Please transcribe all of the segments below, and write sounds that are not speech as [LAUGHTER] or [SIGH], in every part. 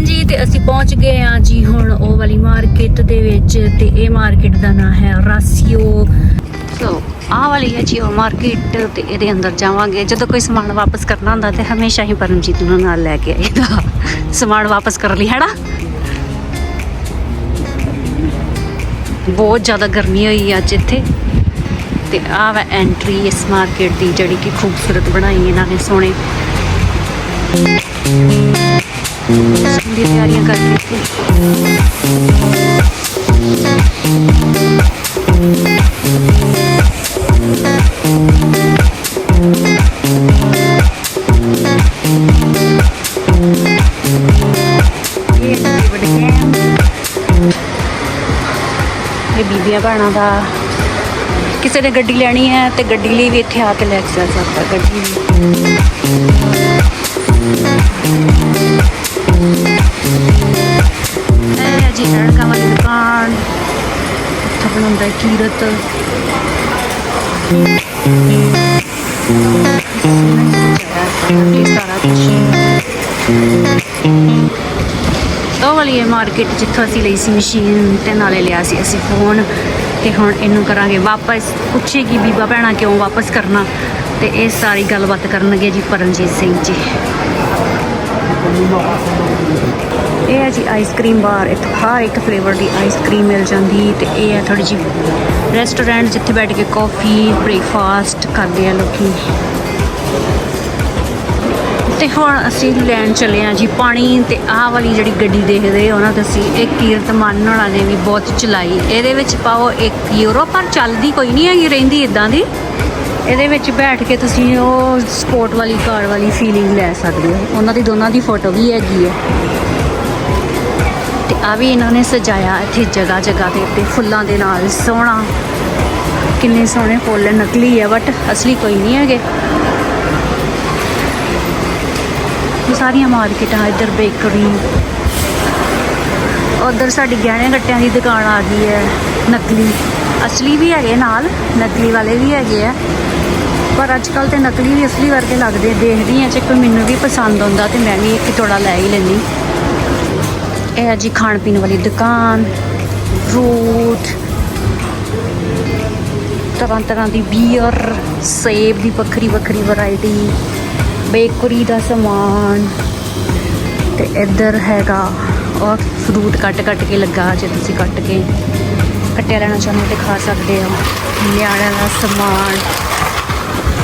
ਹਾਂਜੀ, ਤੇ ਅਸੀਂ ਪਹੁੰਚ ਗਏ ਆ ਜੀ ਹੁਣ ਉਹ ਵਾਲੀ ਮਾਰਕੀਟ ਦੇ ਵਿੱਚ, ਤੇ ਇਹ ਮਾਰਕੀਟ ਦਾ ਨਾਮ ਹੈ ਰਾਸੀਓ ਸੋ ਆਹ ਵਾਲੀ ਹੈ ਜੀ ਉਹ ਮਾਰਕੀਟ ਤੇ ਇਹਦੇ ਅੰਦਰ ਜਾਵਾਂਗੇ। ਜਦੋਂ ਕੋਈ ਸਮਾਨ ਵਾਪਸ ਕਰਨਾ ਹੁੰਦਾ, ਤੇ ਹਮੇਸ਼ਾ ਹੀ ਪਰਮਜੀਤ ਨੂੰ ਨਾਲ ਲੈ ਕੇ ਆਈਦਾ। ਸਮਾਨ ਵਾਪਸ ਕਰ ਲਈ, ਹੈਨਾ? ਬਹੁਤ ਜ਼ਿਆਦਾ ਗਰਮੀ ਹੋਈ ਅੱਜ ਇੱਥੇ। ਤੇ ਆਹ ਵਾ ਐਂਟਰੀ ਇਸ ਮਾਰਕੀਟ ਦੀ, ਜਿਹੜੀ ਕਿ ਖੂਬਸੂਰਤ ਬਣਾਈ ਇਹਨਾਂ ਨੇ ਸੋਹਣੇ। ਦੀ ਤਿਆਰੀਆਂ ਕਰਕੇ ਇੱਥੇ ਇਹ ਇਹ ਬੀਬੀਆਂ ਭੈਣਾਂ ਦਾ ਕਿਸੇ ਨੇ ਗੱਡੀ ਲੈਣੀ ਹੈ ਤੇ ਗੱਡੀ ਲਈ ਵੀ ਇੱਥੇ ਆ ਕੇ ਲੈ ਜਾ ਸਕਦਾ, ਗੱਡੀ ਇਹ ਹੈ ਜੀ ਐਨਕਾਂ ਵਾਲੀ ਦੁਕਾਨ। ਇੱਥੇ ਬਣਾਉਂਦਾ ਕੀਰਤ। ਇਹ ਸਾਰਾ ਕੁਛ ਉਹ ਵਾਲੀ ਹੈ ਮਾਰਕੀਟ ਜਿੱਥੋਂ ਅਸੀਂ ਲਈ ਸੀ ਮਸ਼ੀਨ ਤੇ ਨਾਲੇ ਲਿਆ ਸੀ ਅਸੀਂ ਫੋਨ ਤੇ ਹੁਣ ਇਹਨੂੰ ਕਰਾਂਗੇ ਵਾਪਸ। ਪੁੱਛੇਗੀ ਬੀਬਾ ਭੈਣਾ ਕਿਉਂ ਵਾਪਸ ਕਰਨਾ। ਤੇ ਇਹ ਸਾਰੀ ਗੱਲਬਾਤ ਕਰਨਗੇ ਜੀ ਪਰਮਜੀਤ ਸਿੰਘ ਜੀ। ਇਹ ਹੈ ਜੀ ਆਈਸਕ੍ਰੀਮ ਬਾਰ ਇੱਥੇ ਹਰ ਇੱਕ ਫਲੇਵਰ ਦੀ ਆਈਸਕ੍ਰੀਮ ਮਿਲ ਜਾਂਦੀ ਤੇ ਇਹ ਹੈ ਥੋੜੀ ਜਿਹੀ ਰੈਸਟੋਰੈਂਟ ਜਿੱਥੇ ਬੈਠ ਕੇ ਕਾਫੀ ਬ੍ਰੇਕਫਾਸਟ ਕਰਦੇ ਆ ਲੋਕੀ। ਤੇ ਹੁਣ ਅਸੀਂ ਲੈਣ ਚੱਲੇ ਆ ਜੀ ਪਾਣੀ ਤੇ ਆਹ ਵਾਲੀ ਜਿਹੜੀ ਗੱਡੀ ਦੇਖਦੇ ਉਹਨਾਂ ਨਾ ਤੁਸੀਂ, ਇਹ ਕੀਰਤ ਮੰਨ ਹੋਣਾ ਨੇ ਵੀ ਬਹੁਤ ਚਲਾਈ। ਇਹਦੇ ਵਿੱਚ ਪਾਓ 1 ਯੂਰੋ ਪਰ ਚੱਲਦੀ ਕੋਈ ਨਹੀਂ ਹੈਗੀ, ਰਹਿੰਦੀ ਇਦਾਂ ਦੀ। ਇਹਦੇ ਵਿੱਚ ਬੈਠ ਕੇ ਤੁਸੀਂ ਉਹ ਸਪੋਰਟ ਵਾਲੀ ਕਾਰ ਵਾਲੀ ਫੀਲਿੰਗ ਲੈ ਸਕਦੇ ਹੋ। ਉਹਨਾਂ ਦੀ ਦੋਨਾਂ ਦੀ ਫੋਟੋ ਵੀ ਹੈਗੀ ਹੈ। ਤੇ ਆ ਵੀ ਇਹਨਾਂ ਨੇ ਸਜਾਇਆ ਇੱਥੇ ਜਗ੍ਹਾ ਜਗ੍ਹਾ ਦੇ ਉੱਤੇ ਫੁੱਲਾਂ ਦੇ ਨਾਲ ਸੋਹਣਾ। ਕਿੰਨੇ ਸੋਹਣੇ ਫੁੱਲ ਨਕਲੀ ਹੈ ਬਟ ਅਸਲੀ ਕੋਈ ਨਹੀਂ ਹੈਗੇ। ਇਹ ਸਾਰੀਆਂ ਮਾਰਕੀਟਾਂ ਇੱਧਰ ਬੇਕਰੀ ਉਧਰ ਸਾਡੀ ਗਹਿਣੇ ਗੱਟਿਆਂ ਦੀ ਦੁਕਾਨ ਆ ਗਈ ਹੈ, ਨਕਲੀ। ਅਸਲੀ ਵੀ ਹੈਗੇ ਨਾਲ, ਨਕਲੀ ਵਾਲੇ ਵੀ ਹੈਗੇ ਆ। ਪਰ ਅੱਜ ਕੱਲ ਤੇ ਨਕਲੀ ਵੀ ਅਸਲੀ ਵਰਗੇ ਲੱਗਦੇ ਦੇਖਦੀ ਆ, ਜੇ ਕੋਈ ਮੈਨੂੰ ਵੀ ਪਸੰਦ ਆਉਂਦਾ ਤੇ ਮੈਂ ਵੀ ਇੱਕ ਥੋੜਾ ਲੈ ਹੀ ਲੈਂਦੀ। ਇਹ ਹੈ ਜੀ ਖਾਣ ਪੀਣ ਵਾਲੀ ਦੁਕਾਨ ਫਰੂਟ ਤਰ੍ਹਾਂ ਤਰ੍ਹਾਂ ਦੀ ਬੀਅਰ ਸੇਬ ਦੀ ਵੱਖਰੀ ਵੱਖਰੀ ਵੈਰਾਈਟੀ ਬੇਕਰੀ ਦਾ ਸਮਾਨ। ਤੇ ਇੱਧਰ ਹੈਗਾ ਔਰ ਫਰੂਟ ਕੱਟ ਕੱਟ ਕੇ ਲੱਗਾ, ਜੇ ਤੁਸੀਂ ਕੱਟ ਕੇ ਕੱਟਿਆ ਲੈਣਾ ਚਾਹੁੰਦੇ ਤੇ ਖਾ ਸਕਦੇ ਹੋ। ਨਿਆਣਿਆਂ ਦਾ ਸਮਾਨ।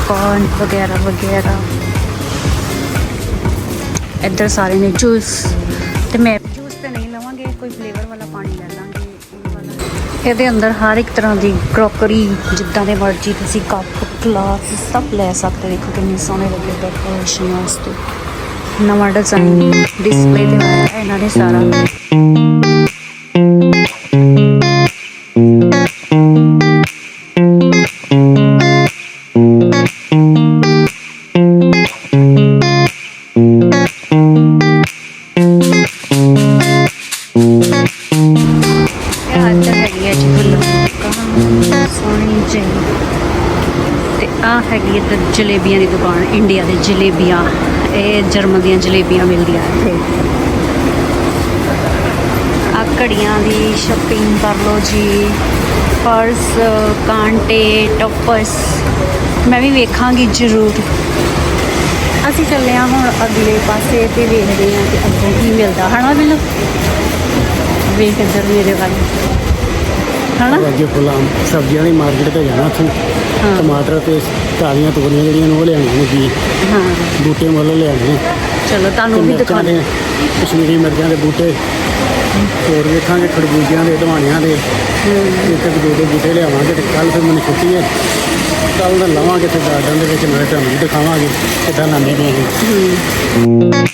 ਕੌਨ ਵਗੈਰਾ ਵਗੈਰਾ। ਇੱਧਰ ਸਾਰੇ ਨੇ ਜੂਸ ਤੇ ਮੈਂ ਜੂਸ ਤੇ ਨਹੀਂ ਲਵਾਂਗੇ, ਕੋਈ ਫਲੇਵਰ ਵਾਲਾ ਪਾਣੀ ਲੈ ਲਾਂਗੇ ਇਹਦੇ ਅੰਦਰ ਹਰ ਇੱਕ ਤਰ੍ਹਾਂ ਦੀ ਕਰੋਕਰੀ ਜਿੱਦਾਂ ਦੇ ਮਰਜ਼ੀ ਤੁਸੀਂ ਕੱਪ ਗਲਾਸ ਸਭ ਲੈ ਸਕਦੇ ਦੇਖੋ ਕਿੰਨੇ ਸੋਹਣੇ ਲੱਗੇ ਡੈਕੋਰੇਸ਼ਨ ਵਾਸਤੇ ਨਵਾਂ ਡਿਜ਼ਾਈਨ ਡਿਸਪਲੇ ਤੇ ਇਹਨਾਂ ਨੇ ਸਾਰਾ। ਜਲੇਬੀਆਂ ਇਹ ਜਰਮਨ ਦੀਆਂ ਜਲੇਬੀਆਂ ਮਿਲਦੀਆਂ ਇੱਥੇ। ਆ ਘੜੀਆਂ ਦੀ ਸ਼ਾਪਿੰਗ ਕਰ ਲਓ ਜੀ। ਪਰਸ ਕਾਂਟੇ ਟੋਪਸ ਮੈਂ ਵੀ ਵੇਖਾਂਗੀ ਜ਼ਰੂਰ। ਅਸੀਂ ਚੱਲੇ ਹਾਂ ਹੁਣ ਅਗਲੇ ਪਾਸੇ ਤੇ ਵੇਖਦੇ ਹਾਂ ਕਿ ਅੱਗੋਂ ਕੀ ਮਿਲਦਾ ਹਨਾ ਬਿੱਲੂ ਵੇਖ ਇੱਧਰ ਮੇਰੇ ਵੱਲ। ਹਨਾ? ਅੱਗੇ ਫੁੱਲਾਂ ਸਬਜ਼ੀਆਂ ਦੀ ਮਾਰਕੀਟ ਤੇ ਜਾਣਾ ਉੱਥੇ। ਟਮਾਟਰ ਤੇ ਤਾਜ਼ੀਆਂ ਤੋਰੀਆਂ ਜਿਹੜੀਆਂ ਨੇ ਉਹ ਲਿਆਉਣੀਆਂ ਨੇ ਜੀ। ਹਾਂ। ਬੂਟੇ ਮੁੱਲ ਲਿਆਉਣੇ ਨੇ। ਚਲੋ ਤੁਹਾਨੂੰ ਵੀ ਦਿਖਾਉਂਦੇ ਦੇ ਕਸ਼ਮੀਰੀ ਮਿਰਚਾਂ ਦੇ ਬੂਟੇ। ਹੋਰ ਵੇਖਾਂਗੇ ਖਰਬੂਜਿਆਂ ਦੇ ਦਵਾਣਿਆਂ ਦੇ। ਇੱਕ ਇੱਕ ਦੋ ਦੋ ਬੂਟੇ ਲਿਆਵਾਂਗੇ ਤੇ ਕੱਲ ਫਿਰ ਮੈਨੂੰ ਛੁੱਟੀ ਹੈ। ਕੱਲ ਦਾ ਲਵਾਂਗੇ ਤੇ ਗਾਰਡਨ ਦੇ ਵਿੱਚ ਨਾਲੇ ਤੁਹਾਨੂੰ ਵੀ ਦਿਖਾਵਾਂਗੇ ਕਿੱਦਾਂ ਲਾਉਂਦੇ ਨੇ ਇਹ।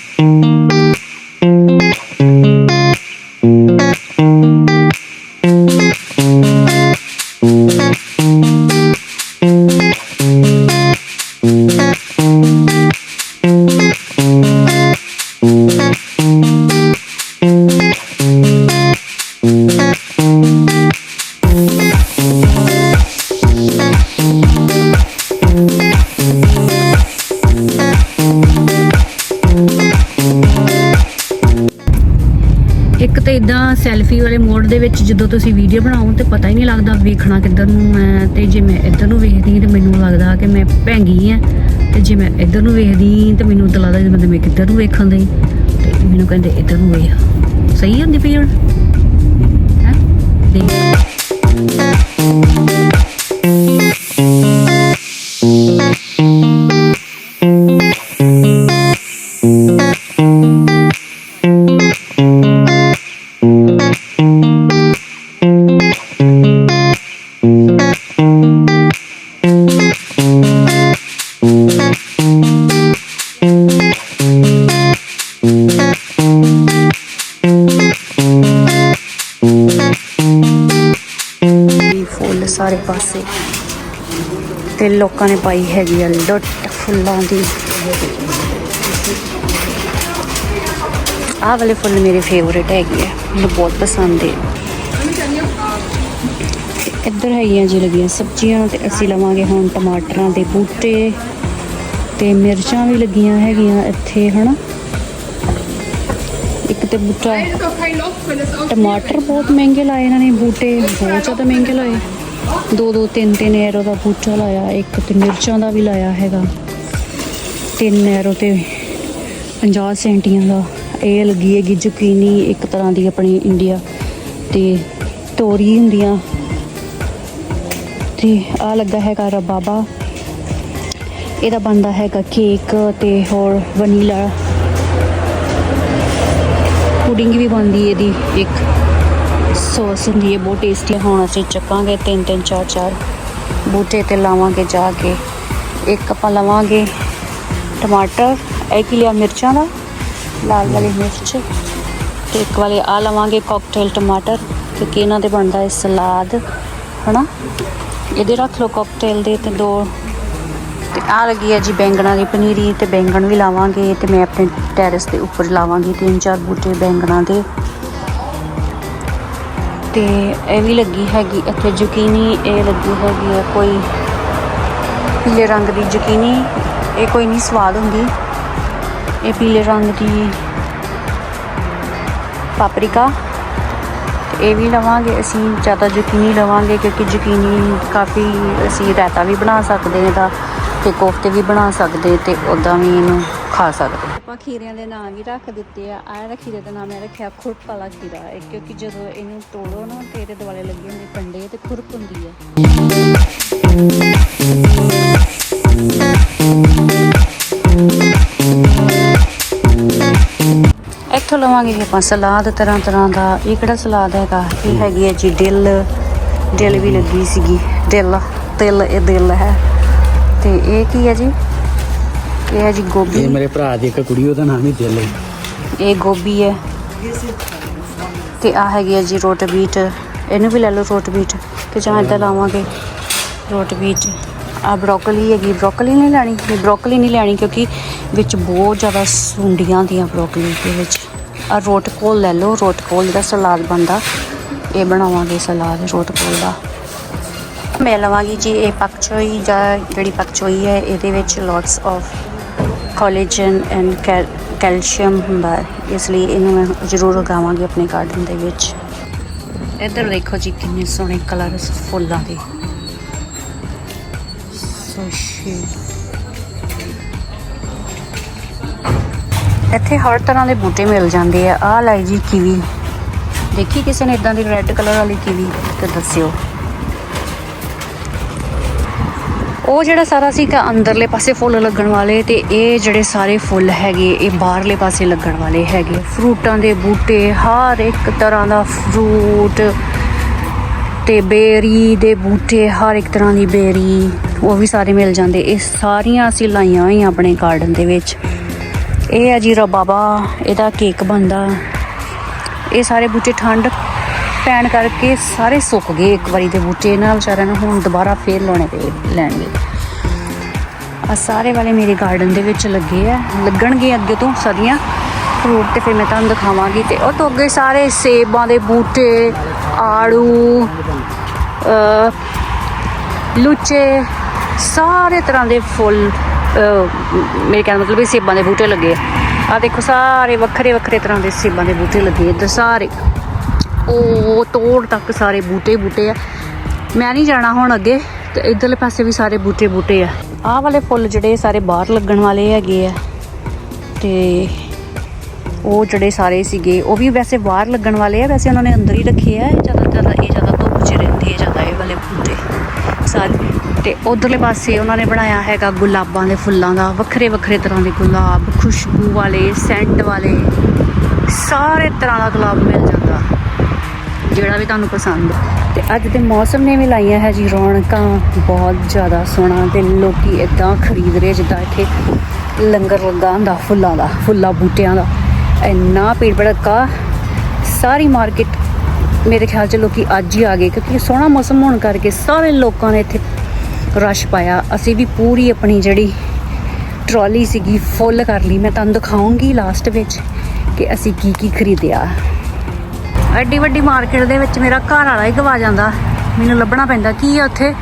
ਦੇ ਵਿੱਚ ਜਦੋਂ ਤੁਸੀਂ ਵੀਡੀਓ ਬਣਾਓ ਤੇ ਪਤਾ ਹੀ ਨਹੀਂ ਲੱਗਦਾ ਵੇਖਣਾ ਕਿੱਧਰ ਨੂੰ ਹੈ ਤੇ ਜੇ ਮੈਂ ਇੱਧਰ ਨੂੰ ਵੇਖਦੀ ਤੇ ਮੈਨੂੰ ਲੱਗਦਾ ਕਿ ਮੈਂ ਭੈਂਗੀ ਆ ਤੇ ਜੇ ਮੈਂ ਇੱਧਰ ਨੂੰ ਵੇਖਦੀ ਤੇ ਮੈਨੂੰ ਤਾਂ ਲੱਗਦਾ ਜਿਵੇਂ ਮੈਂ ਕਿੱਧਰ ਨੂੰ ਵੇਖਣ ਦੀ ਤੇ ਮੈਨੂੰ ਕਹਿੰਦੇ ਇੱਧਰ ਨੂੰ ਵੇਖ। ਸਹੀ ਹੁੰਦੀ ਪਈ ਹੈ? ਦੇਖ। ਲੋਕਾਂ ਨੇ ਪਾਈ ਹੈਗੀ ਆ ਲੁੱਟ ਫੁੱਲਾਂ ਦੀ। ਆਹ ਵਾਲੇ ਫੁੱਲ ਮੇਰੇ ਫੇਵਰੇਟ ਹੈਗੇ ਆ ਮੈਨੂੰ ਬਹੁਤ ਪਸੰਦ ਹੈ ਇੱਧਰ ਹੈਗੀਆਂ ਜੀ ਲੱਗੀਆਂ ਸਬਜ਼ੀਆਂ ਤੇ ਅਸੀਂ ਲਵਾਂਗੇ ਹੁਣ ਟਮਾਟਰਾਂ ਦੇ ਬੂਟੇ ਤੇ ਮਿਰਚਾਂ ਵੀ ਲੱਗੀਆਂ ਹੈਗੀਆਂ ਇੱਥੇ ਹਨਾ? ਇੱਕ ਤੇ ਬੂਟਾ ਟਮਾਟਰ ਬਹੁਤ ਮਹਿੰਗੇ ਲਾਏ ਇਹਨਾਂ ਨੇ ਬੂਟੇ ਬਹੁਤ ਜ਼ਿਆਦਾ ਮਹਿੰਗੇ ਲਾਏ। ਦੋ ਦੋ, ਤਿੰਨ ਤਿੰਨ ਐਰੋ ਦਾ ਬੂਟਾ ਲਾਇਆ, ਇੱਕ ਤੇ ਮਿਰਚਾਂ ਦਾ ਵੀ ਲਾਇਆ ਹੈਗਾ। ਤਿੰਨ ਐਰੋ ਤੇ 50 ਸੈਂਟੀਆਂ ਦਾ। ਇਹ ਲੱਗੀ ਹੈਗੀ ਜ਼ੁਕੀਨੀ ਇੱਕ ਤਰ੍ਹਾਂ ਦੀ ਆਪਣੀ ਇੰਡੀਆ ਤੇ ਤੋਰੀ ਹੁੰਦੀਆਂ। ਤੇ ਆ ਲੱਗਾ ਹੈਗਾ ਰਬਾਬਾ। ਇਹਦਾ ਬੰਦਾ ਹੈਗਾ ਕੇਕ ਤੇ ਹੋਰ ਵਨੀਲਾ ਪੁਡਿੰਗ ਵੀ ਬਣਦੀ ਇਹਦੀ, ਇੱਕ। ਸੌਸ ਹੁੰਦੀ ਹੈ, ਬਹੁਤ ਟੇਸਟੀ ਹੁਣ ਅਸੀਂ ਚੱਕਾਂਗੇ ਤਿੰਨ ਤਿੰਨ, ਚਾਰ ਚਾਰ ਬੂਟੇ ਤੇ ਲਾਵਾਂਗੇ ਜਾ ਕੇ। ਇੱਕ ਆਪਾਂ ਲਵਾਂਗੇ ਟਮਾਟਰ, ਇਹ ਕੀ ਲਿਆ, ਮਿਰਚਾਂ ਦਾ? ਲਾਲ ਵਾਲੀ ਮਿਰਚ। ਤੇ ਇੱਕ ਵਾਲੇ ਆ ਲਵਾਂਗੇ ਕਾਕਟੇਲ ਟਮਾਟਰ, ਕਿਉਂਕਿ ਇਹਨਾਂ ਦੇ ਬਣਦਾ ਹੈ ਸਲਾਦ, ਹਨਾ? ਇਹਦੇ ਰੱਖ ਲਓ ਕਾਕਟੇਲ ਦੇ ਤੇ ਦੋ। ਤੇ ਆ ਲੱਗੀ ਹੈ ਜੀ ਬੈਂਗਣਾ ਦੀ ਪਨੀਰੀ, ਤੇ ਬੈਂਗਣ ਵੀ ਲਾਵਾਂਗੇ ਤੇ ਮੈਂ ਆਪਣੇ ਟੈਰੇਸ ਦੇ ਉੱਪਰ ਲਾਵਾਂਗੀ ਤਿੰਨ, ਚਾਰ ਬੂਟੇ ਬੈਂਗਣਾ ਦੇ। ਤੇ ਇਹ ਵੀ ਲੱਗੀ ਹੈਗੀ, ਇੱਥੇ ਜ਼ੁਕੀਨੀ ਇਹ ਲੱਗੀ ਹੈਗੀ ਹੈ ਕੋਈ ਪੀਲੇ ਰੰਗ ਦੀ ਜ਼ੁਕੀਨੀ ਇਹ ਕੋਈ ਨਹੀਂ ਸਵਾਦ ਹੁੰਦੀ। ਇਹ ਪੀਲੇ ਰੰਗ ਦੀ ਪਾਪਰਿਕਾ। ਤੇ ਇਹ ਵੀ ਲਵਾਂਗੇ, ਅਸੀਂ ਜ਼ਿਆਦਾ ਜ਼ੁਕੀਨੀ ਲਵਾਂਗੇ ਕਿਉਂਕਿ ਜ਼ੁਕੀਨੀ ਕਾਫੀ ਅਸੀਂ ਰਾਇਤਾ ਵੀ ਬਣਾ ਸਕਦੇ ਹਾਂ, ਇਹਦਾ ਤੇ ਕੋਫਤੇ ਵੀ ਬਣਾ ਸਕਦੇ ਤੇ ਉਦਾਂ ਵੀ ਇਹਨੂੰ ਖਾ ਸਕਦੇ ਆਪਾਂ ਖੀਰਿਆਂ ਦੇ ਨਾਂ ਵੀ ਰੱਖ ਦਿੱਤੇ ਆ। ਆਹ ਵਾਲਾ ਖੀਰੇ ਨਾਮ ਮੈਂ ਰੱਖਿਆ, ਖੁਰਪ ਵਾਲਾ ਖੀਰਾ। ਕਿਉਂਕਿ ਜਦੋਂ ਇਹਨੂੰ ਤੋੜੋ ਨਾ, ਤੇ ਇਹਦੇ ਦੁਆਲੇ ਲੱਗੇ ਹੁੰਦੇ ਕੰਡੇ ਤੇ ਖੁਰਪ ਹੁੰਦੀ ਹੈ ਇੱਥੋਂ ਲਵਾਂਗੇ ਜੀ ਆਪਾਂ ਸਲਾਦ ਤਰ੍ਹਾਂ ਤਰ੍ਹਾਂ ਦਾ। ਇਹ ਕਿਹੜਾ ਸਲਾਦ ਹੈਗਾ? ਇਹ ਹੈਗੀ ਹੈ ਜੀ ਦਿਲ। ਦਿਲ ਵੀ ਲੱਗੀ ਸੀਗੀ। ਦਿਲ। ਤਿਲ, ਇਹ ਦਿਲ ਹੈ। ਤੇ ਇਹ ਕੀ ਹੈ ਜੀ? ਇਹ ਹੈ ਜੀ ਗੋਭੀ। ਇਹ ਮੇਰੇ ਭਰਾ ਦੀ ਇੱਕ ਕੁੜੀ ਉਹਦਾ ਨਾਮ ਹੀ ਦਿਲ ਹੈ। ਇਹ ਗੋਭੀ ਹੈ। ਤੇ ਆ ਹੈਗੀ ਹੈ ਜੀ ਰੋਟ ਬੀਟ। ਇਹਨੂੰ ਵੀ ਲੈ ਲਓ ਰੋਟ ਬੀਟ। ਤੇ ਜਾਂ ਇੱਦਾਂ ਲਾਵਾਂਗੇ ਰੋਟ ਬੀਟ। ਆ ਬ੍ਰੋਕਲੀ ਹੈਗੀ। ਬ੍ਰੋਕਲੀ ਨਹੀਂ ਲੈਣੀ। ਨਹੀਂ ਬ੍ਰੋਕਲੀ ਨਹੀਂ ਲੈਣੀ ਕਿਉਂਕਿ ਵਿੱਚ ਬਹੁਤ ਜ਼ਿਆਦਾ ਸੁੰਡੀਆਂ ਦੀਆਂ ਬ੍ਰੋਕਲੀ ਦੇ ਵਿੱਚ। ਆ ਰੋਟ ਕੋਲ ਲੈ ਲਓ। ਰੋਟ ਕੋਲ ਦਾ ਸਲਾਦ ਬਣਦਾ। ਇਹ ਬਣਾਵਾਂਗੇ ਸਲਾਦ ਰੋਟ ਕੋਲ ਦਾ। ਮੈਂ ਲਵਾਂਗੀ ਜੀ ਇਹ ਪਕਚੋਈ ਜਾਂ ਜਿਹੜੀ ਪਕਚੋਈ ਹੈ ਇਹਦੇ ਵਿੱਚ lots of collagen and calcium ਹੁੰਦਾ ਇਸ ਲਈ ਇਹਨੂੰ ਮੈਂ ਜ਼ਰੂਰ ਉਗਾਵਾਂਗੀ ਆਪਣੇ ਗਾਰਡਨ ਦੇ ਵਿੱਚ। ਇੱਧਰ ਦੇਖੋ ਜੀ ਕਿੰਨੇ ਸੋਹਣੇ ਕਲਰਸ ਫੁੱਲਾਂ ਦੇ। ਸੋ ਸ਼ੀ ਇੱਥੇ ਹਰ ਤਰ੍ਹਾਂ ਦੇ ਬੂਟੇ ਮਿਲ ਜਾਂਦੇ ਆ। ਆਹ ਲਾਈ ਜੀ ਕੀਵੀ। ਦੇਖੀ ਕਿਸੇ ਨੇ ਇਦਾਂ ਦੀ ਰੈੱਡ ਕਲਰ ਵਾਲੀ ਕੀਵੀ? ਤੇ ਦੱਸਿਓ। ਉਹ ਜਿਹੜਾ ਸਾਰਾ ਸੀਗਾ ਅੰਦਰਲੇ ਪਾਸੇ ਫੁੱਲ ਲੱਗਣ ਵਾਲੇ ਤੇ ਇਹ ਜਿਹੜੇ ਸਾਰੇ ਫੁੱਲ ਹੈਗੇ, ਇਹ ਬਾਹਰਲੇ ਪਾਸੇ ਲੱਗਣ ਵਾਲੇ ਹੈਗੇ। ਫਰੂਟਾਂ ਦੇ ਬੂਟੇ, ਹਰ ਇੱਕ ਤਰ੍ਹਾਂ ਦਾ ਫਰੂਟ ਤੇ ਬੇਰੀ ਦੇ ਬੂਟੇ, ਹਰ ਇੱਕ ਤਰ੍ਹਾਂ ਦੀ ਬੇਰੀ, ਉਹ ਵੀ ਸਾਰੇ ਮਿਲ ਜਾਂਦੇ। ਇਹ ਸਾਰੀਆਂ ਅਸੀਂ ਲਾਈਆਂ ਹੋਈਆਂ ਆਪਣੇ ਗਾਰਡਨ ਦੇ ਵਿੱਚ। ਇਹ ਹੈ ਜੀ ਰਬਾਬਾ, ਇਹਦਾ ਕੇਕ ਬਣਦਾ। ਇਹ ਸਾਰੇ ਬੂਟੇ ਠੰਡ ਪੈਣ ਕਰਕੇ ਸਾਰੇ ਸੁੱਕ ਗਏ ਇੱਕ ਵਾਰੀ ਦੇ ਬੂਟੇ। ਇਹਨਾਂ ਵਿਚਾਰਿਆਂ ਨੂੰ ਹੁਣ ਦੁਬਾਰਾ ਫੇਰ ਲਾਉਣੇ ਪਏ ਲੈਣਗੇ। ਆ ਸਾਰੇ ਵਾਲੇ ਮੇਰੇ ਗਾਰਡਨ ਦੇ ਵਿੱਚ ਲੱਗੇ ਆ। ਲੱਗਣਗੇ ਅੱਗੇ ਤੋਂ ਸਦੀਆਂ। ਫਰੂਟ ਤੇ ਫਿਰ ਮੈਂ ਤੁਹਾਨੂੰ ਦਿਖਾਵਾਂਗੀ ਤੇ ਉਹ ਤੋਂ ਅੱਗੇ ਸਾਰੇ ਸੇਬਾਂ ਦੇ ਬੂਟੇ, ਆੜੂ ਲੁੱਚੇ, ਸਾਰੇ ਤਰ੍ਹਾਂ ਦੇ ਫੁੱਲ ਮੇਰੇ ਕਹਿਣ ਦਾ ਮਤਲਬ ਇਹ ਸੇਬਾਂ ਦੇ ਬੂਟੇ ਲੱਗੇ ਆ। ਆ ਦੇਖੋ, ਸਾਰੇ ਵੱਖਰੇ ਵੱਖਰੇ ਤਰ੍ਹਾਂ ਦੇ ਸੇਬਾਂ ਦੇ ਬੂਟੇ ਲੱਗੇ ਇੱਧਰ ਸਾਰੇ। ਉਹ ਤੋੜ ਤੱਕ ਸਾਰੇ ਬੂਟੇ ਬੂਟੇ ਆ। ਮੈਂ ਨਹੀਂ ਜਾਣਾ ਹੁਣ ਅੱਗੇ, ਤੇ ਇਧਰਲੇ ਪਾਸੇ ਵੀ ਸਾਰੇ ਬੂਟੇ ਬੂਟੇ ਆ। ਆਹ ਵਾਲੇ ਫੁੱਲ ਜਿਹੜੇ ਸਾਰੇ ਬਾਹਰ ਲੱਗਣ ਵਾਲੇ ਹੈਗੇ ਆ ਤੇ ਉਹ ਜਿਹੜੇ ਸਾਰੇ ਸੀਗੇ, ਉਹ ਵੀ ਵੈਸੇ ਬਾਹਰ ਲੱਗਣ ਵਾਲੇ ਆ, ਵੈਸੇ ਉਹਨਾਂ ਨੇ ਅੰਦਰ ਹੀ ਰੱਖੇ ਆ ਜ਼ਿਆਦਾ ਇਹ ਜ਼ਿਆਦਾ ਧੁੱਪ 'ਚ ਰਹਿੰਦੇ ਆ ਜ਼ਿਆਦਾ ਇਹ ਵਾਲੇ ਬੂਟੇ ਸਾਰੇ ਤੇ ਉਧਰਲੇ ਪਾਸੇ ਉਹਨਾਂ ਨੇ ਬਣਾਇਆ ਹੈਗਾ ਗੁਲਾਬਾਂ ਦੇ ਫੁੱਲਾਂ ਦਾ, ਵੱਖਰੇ ਵੱਖਰੇ ਤਰ੍ਹਾਂ ਦੇ ਗੁਲਾਬ, ਖੁਸ਼ਬੂ ਵਾਲੇ, ਸੈਂਟ ਵਾਲੇ, ਸਾਰੇ ਤਰ੍ਹਾਂ ਦਾ ਗੁਲਾਬ ਮਿਲ ਜਾਂਦਾ, ਜਿਹੜਾ ਵੀ ਤੁਹਾਨੂੰ ਪਸੰਦ ਤੇ ਅੱਜ ਦੇ ਮੌਸਮ ਨੇ ਵੀ ਲਾਈਆਂ ਹੈ ਜੀ ਰੌਣਕਾਂ। ਬਹੁਤ ਜ਼ਿਆਦਾ ਸੋਹਣਾ ਤੇ ਲੋਕੀ ਇਦਾਂ ਖਰੀਦ ਰਹੇ ਜਿੱਦਾਂ ਇੱਥੇ ਲੰਗਰ ਲੱਗਾ ਹੁੰਦਾ ਫੁੱਲਾਂ ਦਾ, ਫੁੱਲਾਂ ਬੂਟਿਆਂ ਦਾ। ਇੰਨਾ ਪੀੜ ਭੜੱਕਾ। ਸਾਰੀ ਮਾਰਕੀਟ ਮੇਰੇ ਖਿਆਲ ਚ ਲੋਕੀ ਅੱਜ ਹੀ ਆ ਗਏ, ਕਿਉਂਕਿ ਸੋਹਣਾ ਮੌਸਮ ਹੋਣ ਕਰਕੇ ਸਾਰੇ ਲੋਕਾਂ ਨੇ ਇੱਥੇ ਰਸ਼ ਪਾਇਆ। ਅਸੀਂ ਵੀ ਪੂਰੀ ਆਪਣੀ ਜਿਹੜੀ ਟਰਾਲੀ ਸੀਗੀ, ਫੁੱਲ ਕਰ ਲਈ। ਮੈਂ ਤੁਹਾਨੂੰ ਦਿਖਾਉਂਗੀ ਲਾਸਟ ਵਿੱਚ ਕਿ ਅਸੀਂ ਕੀ ਕੀ ਖਰੀਦਿਆ। ਐਡੀ ਵੱਡੀ ਮਾਰਕੀਟ ਦੇ ਵਿੱਚ ਮੇਰਾ ਘਰ ਵਾਲਾ ਹੀ ਗਵਾ ਜਾਂਦਾ। ਮੈਨੂੰ ਲੱਭਣਾ ਪੈਂਦਾ ਕੀ ਆ ਉੱਥੇ?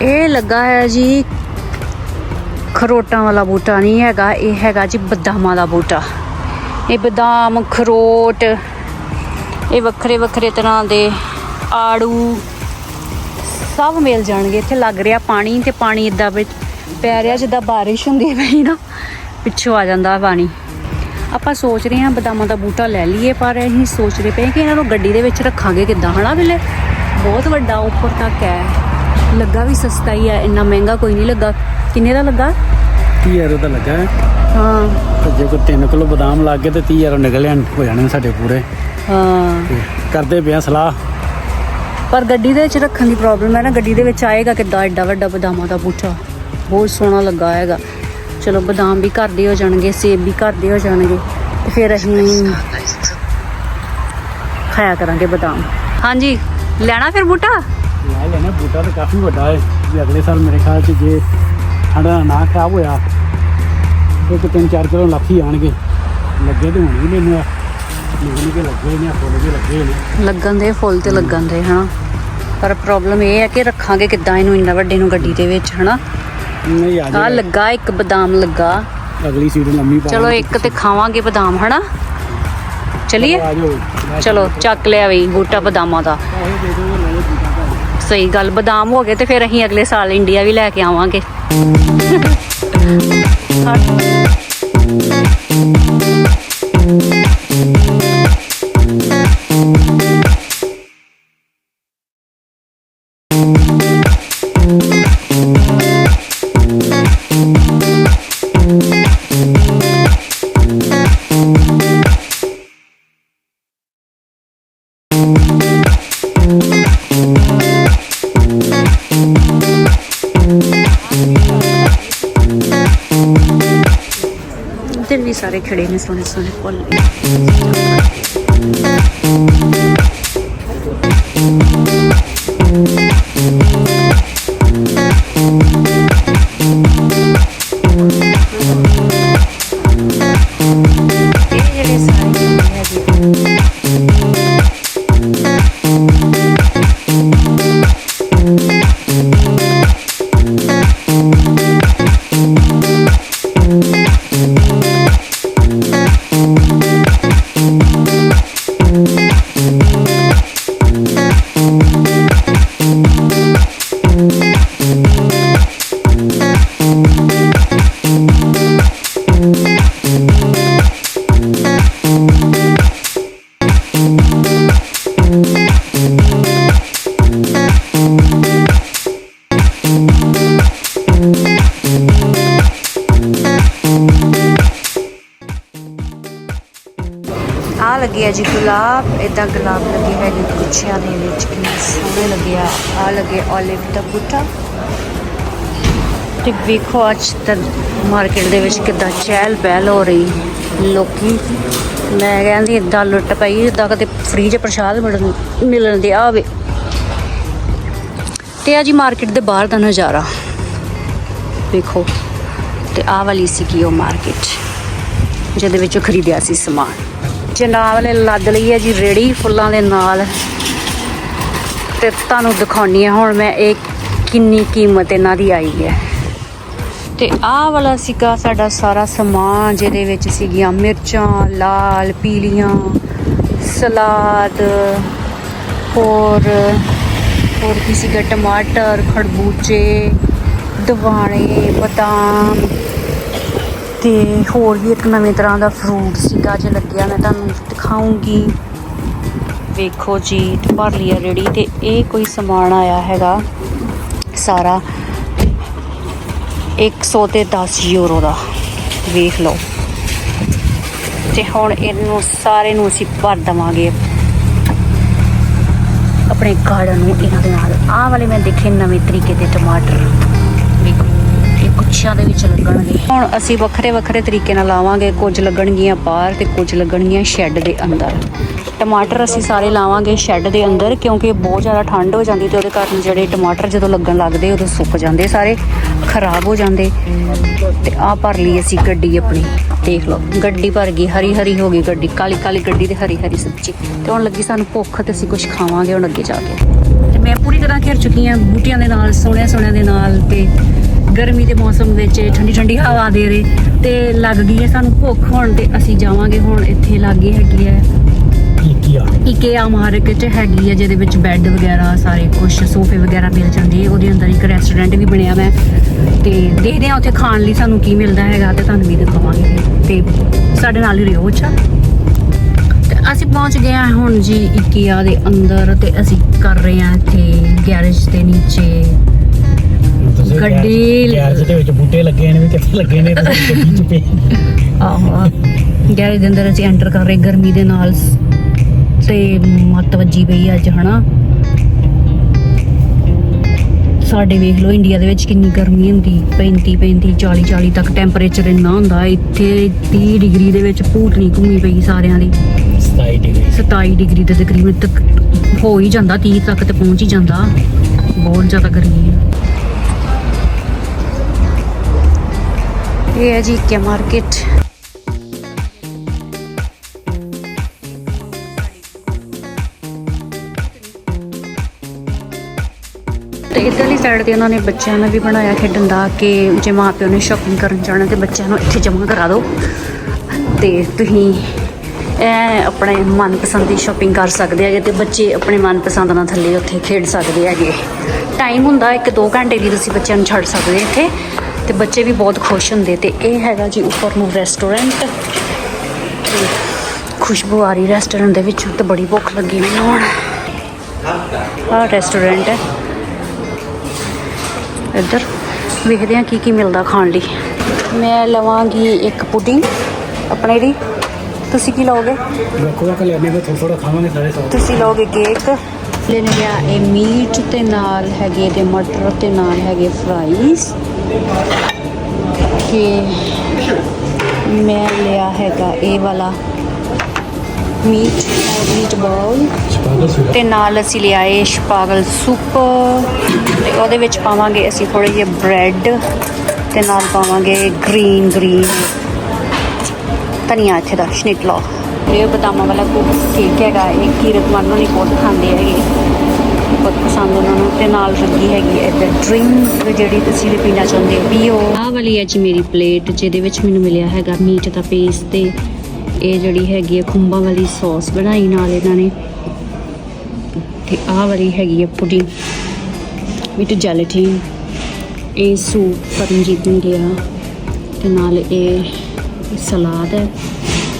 ਇਹ ਲੱਗਾ ਹੈ ਜੀ ਖਰੋਟਾਂ ਵਾਲਾ ਬੂਟਾ ਨਹੀਂ ਹੈਗਾ ਇਹ ਹੈਗਾ ਜੀ ਬਦਾਮਾਂ ਦਾ ਬੂਟਾ। ਇਹ ਬਦਾਮ ਖਰੋਟ ਇਹ ਵੱਖਰੇ ਵੱਖਰੇ ਤਰ੍ਹਾਂ ਦੇ ਆੜੂ ਸਭ ਮਿਲ ਜਾਣਗੇ। ਇੱਥੇ ਲੱਗ ਰਿਹਾ ਪਾਣੀ ਤੇ ਪਾਣੀ ਇਦਾਂ ਵਿੱਚ ਪੈ ਰਿਹਾ ਜਿੱਦਾਂ ਬਾਰਿਸ਼ ਹੁੰਦੀ ਪਈ ਨਾ ਪਿੱਛੋਂ ਆ ਜਾਂਦਾ ਪਾਣੀ। ਆਪਾਂ ਸੋਚ ਰਹੇ ਹਾਂ ਬਦਾਮਾਂ ਦਾ ਬੂਟਾ ਲੈ ਲਈਏ ਪਰ ਅਸੀਂ ਸੋਚ ਰਹੇ ਪਏ ਕਿ ਇਹਨਾਂ ਨੂੰ ਗੱਡੀ ਦੇ ਵਿੱਚ ਰੱਖਾਂਗੇ ਕਿੱਦਾਂ ਹਨਾ ਬਿਲੇ ਬਹੁਤ ਵੱਡਾ ਉੱਪਰ ਤੱਕ ਹੈ। ਲੱਗਾ ਵੀ ਸਸਤਾ ਹੀ ਹੈ ਇੰਨਾ ਮਹਿੰਗਾ ਕੋਈ ਨਹੀਂ ਲੱਗਾ। ਕਿੰਨੇ ਦਾ ਲੱਗਾ? 30 ਯਾਰ ਦਾ ਲੱਗਾ ਹੈ। ਤੇ ਜੇ ਕੋਈ 3 ਕਿਲੋ ਬਦਾਮ ਲੱਗ ਗਏ ਤੇ 30 ਯਾਰ ਨਿਕਲ ਜਾਣ ਹੋ ਜਾਣੇ ਸਾਡੇ ਪੂਰੇ। ਹਾਂ। ਕਰਦੇ ਪਿਆ ਸਲਾਹ। ਪਰ ਗੱਡੀ ਦੇ ਵਿੱਚ ਰੱਖਣ ਦੀ ਪ੍ਰੋਬਲਮ ਹੈ ਨਾ ਗੱਡੀ ਦੇ ਵਿੱਚ ਆਏਗਾ ਕਿੱਦਾਂ ਐਡਾ ਵੱਡਾ ਬਦਾਮਾਂ ਦਾ ਬੂਟਾ। ਬਹੁਤ ਸੋਹਣਾ ਲੱਗਾ ਹੈਗਾ। ਚਲੋ ਬਦਾਮ ਵੀ ਘਰ ਦੇ ਹੋ ਜਾਣਗੇ ਸੇਬ ਵੀ ਘਰ ਦੇ ਹੋ ਜਾਣਗੇ ਤੇ ਫਿਰ ਅਸੀਂ ਖਾਇਆ ਕਰਾਂਗੇ ਬਦਾਮ। ਹਾਂਜੀ ਲੈਣਾ ਫਿਰ ਬੂਟਾ? ਲੈ ਲੈਣਾ ਬੂਟਾ ਤਾਂ ਕਾਫੀ ਵੱਡਾ ਹੈ ਵੀ ਅਗਲੇ ਸਾਲ ਮੇਰੇ ਖਿਆਲ ਚ ਜੇ ਸਾਡਾ ਨਾ ਖਰਾਬ ਹੋਇਆ ਇੱਕ 3-4 ਕਿਲੋ ਲੱਖੀ ਆਣਗੇ। ਲੱਗੇ ਤੇ ਹੋਣਗੇ ਮੈਨੂੰ ਨਿਕਲ ਕੇ ਲੱਗੇ ਨੇ ਫੁੱਲ ਵੀ ਲੱਗੇ ਨੇ। ਲੱਗਣ ਦੇ ਫੁੱਲ ਤੇ ਲੱਗਣ ਦੇ ਹਨਾ। ਪਰ ਪ੍ਰੋਬਲਮ ਇਹ ਹੈ ਕਿ ਰੱਖਾਂਗੇ ਕਿੱਦਾਂ ਇਹਨੂੰ ਇੰਨਾ ਵੱਡੇ ਨੂੰ ਗੱਡੀ ਦੇ ਵਿੱਚ ਹਨਾ। ਨਹੀਂ ਆ ਲੱਗਾ ਇੱਕ ਬਦਾਮ ਲੱਗਾ। ਅਗਲੀ ਸੀਟ ਲੰਮੀ ਪਾ ਚਲੋ ਇੱਕ ਤੇ ਖਾਵਾਂਗੇ ਬਦਾਮ ਹਨਾ? ਚਲਿਏ। ਚਲੋ ਚੱਕ ਲਿਆ ਵੀ ਬੂਟਾ ਬਦਾਮਾਂ ਦਾ। ਸਹੀ ਗੱਲ ਬਦਾਮ ਹੋ ਗਏ ਤੇ ਫਿਰ ਅਸੀਂ ਅਗਲੇ ਸਾਲ ਇੰਡੀਆ ਵੀ ਲੈ ਕੇ ਆਵਾਂਗੇ। [LAUGHS] ਖੜੇ ਨੇ ਸੋਹਣੇ ਸੋਹਣੇ ਫੁੱਲ ਹੈਗੇ ਦੇ ਵਿੱਚ ਕਿੰਨੇ ਸੋਹਣੇ ਲੱਗਿਆ ਆ ਆ ਲੱਗੇ 올ਿਵ ਦਾ ਬੂਟਾ। ਤੇ ਵੇਖੋ ਅੱਜ ਤਾਂ ਮਾਰਕੀਟ ਦੇ ਵਿੱਚ ਕਿੱਦਾਂ ਚਹਿਲ ਪਹਿਲ ਹੋ ਰਹੀ ਲੋਕੀ। ਮੈਂ ਕਹਿੰਦੀ ਇਦਾਂ ਲੁੱਟ ਪਈ ਜਿੱਦਾਂ ਕਦੇ ਫ੍ਰੀ 'ਚ ਪ੍ਰਸ਼ਾਦ ਮਿਲਣ ਮਿਲਣ ਦੇ ਆਵੇ। ਤੇ ਆ ਜੀ ਮਾਰਕੀਟ ਦੇ ਬਾਹਰ ਦਾ ਨਜ਼ਾਰਾ। ਵੇਖੋ, ਤੇ ਆ ਵਾਲੀ ਸੀਗੀ ਉਹ ਮਾਰਕੀਟ ਜਿਹਦੇ ਵਿੱਚੋਂ ਖਰੀਦਿਆ ਸੀ ਸਮਾਨ। ਜਨਾਬ ਨੇ ਲੱਦ ਲਈ ਹੈ ਜੀ ਰੇੜੀ ਫੁੱਲਾਂ ਦੇ ਨਾਲ। ਤੇ ਤੁਹਾਨੂੰ ਦਿਖਾਉਣੀ ਆ, ਹੁਣ ਮੈਂ ਇਹ ਕਿੰਨੀ ਕੀਮਤ ਇਹਨਾਂ ਦੀ ਆਈ ਹੈ। ਤੇ ਆਹ ਵਾਲਾ ਸੀਗਾ ਸਾਡਾ ਸਾਰਾ ਸਮਾਨ, ਜਿਹਦੇ ਵਿੱਚ ਸੀਗੀਆਂ ਮਿਰਚਾਂ, ਲਾਲ, ਪੀਲੀਆਂ, ਸਲਾਦ, ਹੋਰ ਹੋਰ ਕੀ ਸੀਗਾ, ਟਮਾਟਰ ਖਰਬੂਜੇ ਦਵਾਣੇ, ਬਦਾਮ। ਤੇ ਹੋਰ ਵੀ ਇੱਕ ਨਵੇਂ ਤਰ੍ਹਾਂ ਦਾ ਫਰੂਟ ਸੀਗਾ ਜੇ ਲੱਗਿਆ, ਮੈਂ ਤੁਹਾਨੂੰ ਦਿਖਾਉਂਗੀ। ਵੇਖੋ ਜੀ ਤੇ ਭਰ ਲਿਆ ਰੇੜੀ ਤੇ ਇਹ ਕੋਈ ਸਮਾਨ ਆਇਆ ਹੈਗਾ, ਸਾਰਾ 100 ਤੇ 10 ਯੂਰੋ ਦਾ, ਵੇਖ ਲਓ। ਤੇ ਹੁਣ ਇਹਨੂੰ ਸਾਰੇ ਨੂੰ ਅਸੀਂ ਭਰ ਦਵਾਂਗੇ। ਆਪਣੇ ਗਾਰਡਨ ਨੂੰ ਇਹਨਾਂ ਦੇ ਨਾਲ। ਆਹ ਵਾਲੇ ਮੈਂ ਦੇਖੇ ਨਵੇਂ ਤਰੀਕੇ ਦੇ ਟਮਾਟਰ। ਇਹ ਦੇ ਵਿੱਚ ਲੱਗਣਗੇ। ਹੁਣ ਅਸੀਂ ਵੱਖਰੇ ਵੱਖਰੇ ਤਰੀਕੇ ਨਾਲ ਲਾਵਾਂਗੇ, ਕੁਝ ਲੱਗਣਗੀਆਂ ਬਾਹਰ ਤੇ ਕੁਝ ਲੱਗਣਗੀਆਂ ਸ਼ੈੱਡ ਦੇ ਅੰਦਰ। ਟਮਾਟਰ ਅਸੀਂ ਸਾਰੇ ਲਾਵਾਂਗੇ ਸ਼ੈੱਡ ਦੇ ਅੰਦਰ ਕਿਉਂਕਿ ਬਹੁਤ ਜ਼ਿਆਦਾ ਠੰਡ ਹੋ ਜਾਂਦੀ ਤੇ ਉਹਦੇ ਕਾਰਨ ਜਿਹੜੇ ਟਮਾਟਰ ਜਦੋਂ ਲੱਗਣ ਲੱਗਦੇ ਉਦੋਂ ਸੁੱਕ ਜਾਂਦੇ ਸਾਰੇ, ਖਰਾਬ ਹੋ ਜਾਂਦੇ। ਤੇ ਆਹ ਭਰ ਲਈ ਅਸੀਂ ਗੱਡੀ ਆਪਣੀ, ਦੇਖ ਲਓ। ਗੱਡੀ ਭਰ ਗਈ ਹਰੀ ਹਰੀ ਹੋ ਗਈ ਗੱਡੀ ਕਾਲੀ ਕਾਲੀ ਗੱਡੀ ਤੇ ਹਰੀ ਹਰੀ ਸਬਜ਼ੀ। ਤੇ ਹੁਣ ਲੱਗੀ ਸਾਨੂੰ ਭੁੱਖ ਤੇ ਅਸੀਂ ਕੁਝ ਖਾਵਾਂਗੇ ਹੁਣ ਅੱਗੇ ਜਾ ਕੇ। ਤੇ ਮੈਂ ਪੂਰੀ ਤਰ੍ਹਾਂ ਘਿਰ ਚੁੱਕੀ ਹਾਂ ਬੂਟਿਆਂ ਦੇ ਨਾਲ ਸੋਹਣਿਆਂ ਸੋਹਣਿਆਂ ਦੇ ਨਾਲ ਤੇ ਗਰਮੀ ਦੇ ਮੌਸਮ ਵਿੱਚ ਠੰਡੀ ਠੰਡੀ ਹਵਾ ਦੇ ਰਹੇ ਤੇ ਲੱਗ ਗਈ ਹੈ ਸਾਨੂੰ ਭੁੱਖ ਹੁਣ ਤੇ ਅਸੀਂ ਜਾਵਾਂਗੇ ਹੁਣ ਇੱਥੇ ਲਾਗੇ ਹੈਗੀ ਹੈ ਕੀ ਆ ਇਕੇਆ ਮਾਰਕੀਟ ਹੈਗੀ ਹੈ ਜਿਹਦੇ ਵਿੱਚ ਬੈੱਡ ਵਗੈਰਾ ਸਾਰੇ ਕੁਝ ਸੋਫੇ ਵਗੈਰਾ ਮਿਲ ਜਾਂਦੇ ਆ। ਉਹਦੇ ਅੰਦਰ ਇੱਕ ਰੈਸਟੋਰੈਂਟ ਵੀ ਬਣਿਆ ਹੋਇਆ ਹੈ ਤੇ ਦੇਖਦੇ ਹਾਂ ਉੱਥੇ ਖਾਣ ਲਈ ਸਾਨੂੰ ਕੀ ਮਿਲਦਾ ਹੈਗਾ ਤੇ ਤੁਹਾਨੂੰ ਵੀ ਦਿਖਾਵਾਂਗੇ। ਤੇ ਸਾਡੇ ਨਾਲ ਹੀ ਰਹੋ ਅੱਛਾ? ਤੇ ਅਸੀਂ ਪਹੁੰਚ ਗਏ ਹਾਂ ਹੁਣ ਜੀ ਇਕੇਆ ਦੇ ਅੰਦਰ ਤੇ ਅਸੀਂ ਕਰ ਰਹੇ ਹਾਂ ਇੱਥੇ ਗੈਰੇਜ ਦੇ ਨੀਚੇ। ਗੱਡੀ- ਗੈਰਜ ਦੇ ਵਿੱਚ ਬੂਟੇ ਲੱਗੇ ਨੇ ਵੀ ਕਿੱਥੇ ਲੱਗੇ ਨੇ ਤੇ ਗੱਡੀ ਚ ਪਏ ਆਹੋ। ਗੈਰੇਜ ਦੇ ਅੰਦਰ ਅਸੀਂ ਐਂਟਰ ਕਰ ਰਹੇ ਗਰਮੀ ਦੇ ਨਾਲ। ਤੇ ਮੱਤ ਵੱਜੀ ਪਈ ਅੱਜ ਹਨਾ? ਸਾਡੇ ਵੇਖ ਲਓ ਇੰਡੀਆ ਦੇ ਵਿੱਚ ਕਿੰਨੀ ਗਰਮੀ ਹੁੰਦੀ। 35 35 40 40 ਤੱਕ ਟੈਂਪਰੇਚਰ ਇੰਨਾ ਹੁੰਦਾ। ਇੱਥੇ 30 ਡਿਗਰੀ ਦੇ ਵਿੱਚ ਭੂਤਨੀ ਘੁੰਮੀ ਪਈ ਸਾਰਿਆਂ ਦੀ। 27 ਡਿਗਰੀ। 27 ਡਿਗਰੀ ਦੇ ਤਕਰੀਬਨ ਤੱਕ ਹੋ ਹੀ ਜਾਂਦਾ 30 ਤੱਕ ਤੇ ਪਹੁੰਚ ਹੀ ਜਾਂਦਾ। ਬਹੁਤ ਜ਼ਿਆਦਾ ਗਰਮੀ ਹੈ ਇਹ ਹੈ ਜੀ ਕੇ ਮਾਰਕੀਟ ਤੇ ਇਧਰਲੀ ਸਾਈਡ ਤੇ ਉਹਨਾਂ ਨੇ ਬੱਚਿਆਂ ਨੂੰ ਵੀ ਬਣਾਇਆ ਖੇਡਣ ਦਾ ਕਿ ਜੇ ਮਾਪਿਓ ਨੇ ਸ਼ਾਪਿੰਗ ਕਰਨ ਜਾਣਾ ਤੇ ਬੱਚਿਆਂ ਨੂੰ ਇੱਥੇ ਜਮ੍ਹਾਂ ਕਰਾ ਦਿਓ। ਤੇ ਤੁਸੀਂ ਇਹ ਆਪਣੇ ਮਨਪਸੰਦ ਦੀ ਸ਼ਾਪਿੰਗ ਕਰ ਸਕਦੇ ਹੈਗੇ ਤੇ ਬੱਚੇ ਆਪਣੇ ਮਨਪਸੰਦ ਨਾਲ ਥੱਲੇ ਉੱਥੇ ਖੇਡ ਸਕਦੇ ਹੈਗੇ। ਟਾਈਮ ਹੁੰਦਾ ਇੱਕ 2 ਘੰਟੇ ਦੀ ਤੁਸੀਂ ਬੱਚਿਆਂ ਨੂੰ ਛੱਡ ਸਕਦੇ ਇੱਥੇ। ਤੇ ਬੱਚੇ ਵੀ ਬਹੁਤ ਖੁਸ਼ ਹੁੰਦੇ ਤੇ ਇਹ ਹੈਗਾ ਜੀ ਉੱਪਰ ਨੂੰ ਰੈਸਟੋਰੈਂਟ ਤੇ ਖੁਸ਼ਬੂ ਆ ਰਹੀ ਰੈਸਟੋਰੈਂਟ ਦੇ ਵਿੱਚੋਂ ਤੇ ਬੜੀ ਭੁੱਖ ਲੱਗੀ ਮੈਨੂੰ ਹੁਣ। ਆਹ ਰੈਸਟੋਰੈਂਟ ਹੈ। ਇੱਧਰ ਵੇਖਦੇ ਹਾਂ ਕੀ ਕੀ ਮਿਲਦਾ ਖਾਣ ਲਈ। ਮੈਂ ਲਵਾਂਗੀ ਇੱਕ ਪੁਡਿੰਗ ਆਪਣੇ ਲਈ। ਤੁਸੀਂ ਕੀ ਲਓਗੇ? ਵੇਖੋ ਕਿ ਲੈਣੇ ਕੋ ਥੋੜਾ ਥੋੜਾ ਖਾਵਾਂਗੇ ਸਾਰੇ ਸੌ। ਤੁਸੀਂ ਲਓਗੇ ਕੇਕ ਲੈਣ ਗਿਆ ਇਹ ਮੀਟ ਤੇ ਨਾਲ ਹੈਗੇ ਤੇ ਮਟਰ ਤੇ ਨਾਲ ਹੈਗੇ ਫਰਾਈਜ਼ ਕਿ ਮੈਂ ਲਿਆ ਹੈਗਾ ਇਹ ਵਾਲਾ ਮੀਟ ਮੀਟ ਬਾਲ। ਤੇ ਨਾਲ ਅਸੀਂ ਲਿਆਏ ਸ਼ਪਾਗਲ ਸੂਪ। ਤੇ ਉਹਦੇ ਵਿੱਚ ਪਾਵਾਂਗੇ ਅਸੀਂ ਥੋੜੇ ਜਿਹੇ ਬ੍ਰੈਡ ਤੇ ਨਾਲ ਪਾਵਾਂਗੇ ਗ੍ਰੀਨ ਗ੍ਰੀਨ ਧਨੀਆ ਇੱਥੇ ਦਾ ਸ਼ਨਿਟਲਾ। ਇਹ ਬਦਾਮਾਂ ਵਾਲਾ ਕੁਕ ਹੈਗਾ ਇਹ ਕੀਰਤ ਮਨ ਨਹੀਂ ਬਹੁਤ ਖਾਂਦੇ ਹੈਗੇ। ਬਹੁਤ ਪਸੰਦ ਉਹਨਾਂ ਨੂੰ ਤੇ ਨਾਲ ਲੱਗੀ ਹੈਗੀ ਹੈ ਇੱਧਰ ਡਰਿੰਕ ਜਿਹੜੀ ਤੁਸੀਂ ਵੀ ਪੀਣਾ ਚਾਹੁੰਦੇ ਹੋ, ਪੀਓ। ਆਹ ਵਾਲੀ ਹੈ ਜੀ ਮੇਰੀ ਪਲੇਟ ਜਿਹਦੇ ਵਿੱਚ ਮੈਨੂੰ ਮਿਲਿਆ ਹੈਗਾ ਮੀਟ ਦਾ ਪੀਸ ਤੇ ਇਹ ਜਿਹੜੀ ਹੈਗੀ ਹੈ ਖੁੰਬਾਂ ਵਾਲੀ ਸੌਸ ਬਣਾਈ ਨਾਲ ਇਹਨਾਂ ਨੇ। ਤੇ ਆਹ ਵਾਲੀ ਹੈਗੀ ਹੈ ਪੁਡਿੰਗ ਵਿਦ ਜੈਲੇਟਿਨ ਇਹ ਸੂਪ ਪਰਮਜੀਤ ਨੂੰ ਗਿਆ ਤੇ ਨਾਲ ਇਹ ਸਲਾਦ ਹੈ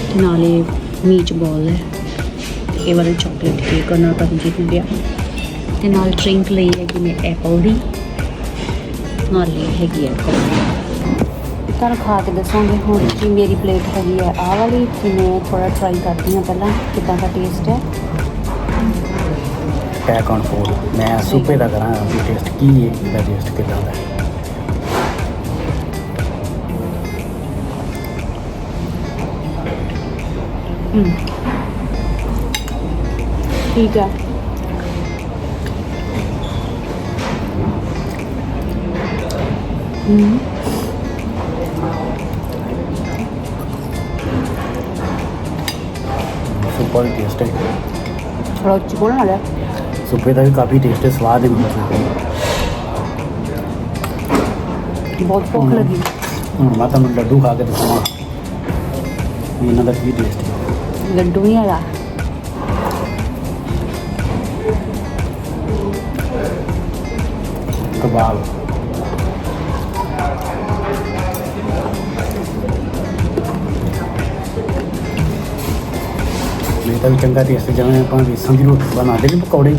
ਤੇ ਨਾਲ ਇਹ ਮੀਟ ਬਾਲ ਹੈ। ਤੇ ਇਹ ਵਾਲੀ ਚਾਕਲੇਟ ਕੇਕ ਉਹਨਾਂ ਪਰਮਜੀਤ ਨੂੰ ਗਿਆ ਤੇ ਨਾਲ ਡਰਿੰਕ ਲਈ ਹੈਗੀ ਮੈਂ ਐਪਲ ਦੀ। ਨਾਲ ਲਈ ਹੈਗੀ ਹੈ ਕੋਕ ਤੁਹਾਨੂੰ ਖਾ ਕੇ ਦੱਸਾਂਗੇ ਹੁਣ ਕਿ ਮੇਰੀ ਪਲੇਟ ਹੈਗੀ ਹੈ ਆਹ ਵਾਲੀ ਤੇ ਮੈਂ ਥੋੜਾ ਟਰਾਈ ਕਰਦੀ ਹਾਂ ਪਹਿਲਾਂ ਕਿੱਦਾਂ ਦਾ ਟੇਸਟ ਹੈ। ਪੈਕ ਔਨ ਫੂਡ ਮੈਂ ਸੂਪੇ ਦਾ ਕਰਾਂ ਵੀ ਟੇਸਟ ਕੀ ਹੈ ਇਹਦਾ ਟੇਸਟ ਕਿਦਾਂ ਦਾ ਹੈ। ਠੀਕ ਹੈ ਹੂੰ ਸੁਪਰ ਟੇਸਟ ਹੈ ਥੋੜਾ ਉੱਚੀ ਬੋਲਣਾ ਲਿਆ ਸੁਪੇ ਦਾ ਵੀ ਕਾਫੀ ਟੇਸਟ ਹੈ ਸਵਾਦ ਹੈ ਬਹੁਤ ਸੁਪੇ ਬਹੁਤ ਭੁੱਖ ਲੱਗੀ ਹੁਣ ਮੈਂ ਤੁਹਾਨੂੰ ਲੱਡੂ ਖਾ ਕੇ ਦਿਖਾਵਾਂ ਵੀ ਇਹਨਾਂ ਦਾ ਕੀ ਟੇਸਟ ਹੈ ਲੱਡੂ ਨਹੀਂ ਹੈਗਾ ਕਬਾਬ ਤਾਂ ਵੀ ਚੰਗਾ ਟੇਸਟ ਜਿਵੇਂ ਆਪਾਂ ਵੇਸਣ ਦੀ ਰੋਟੀ ਬਣਾਉਂਦੇ ਨੇ ਪਕੌੜੇ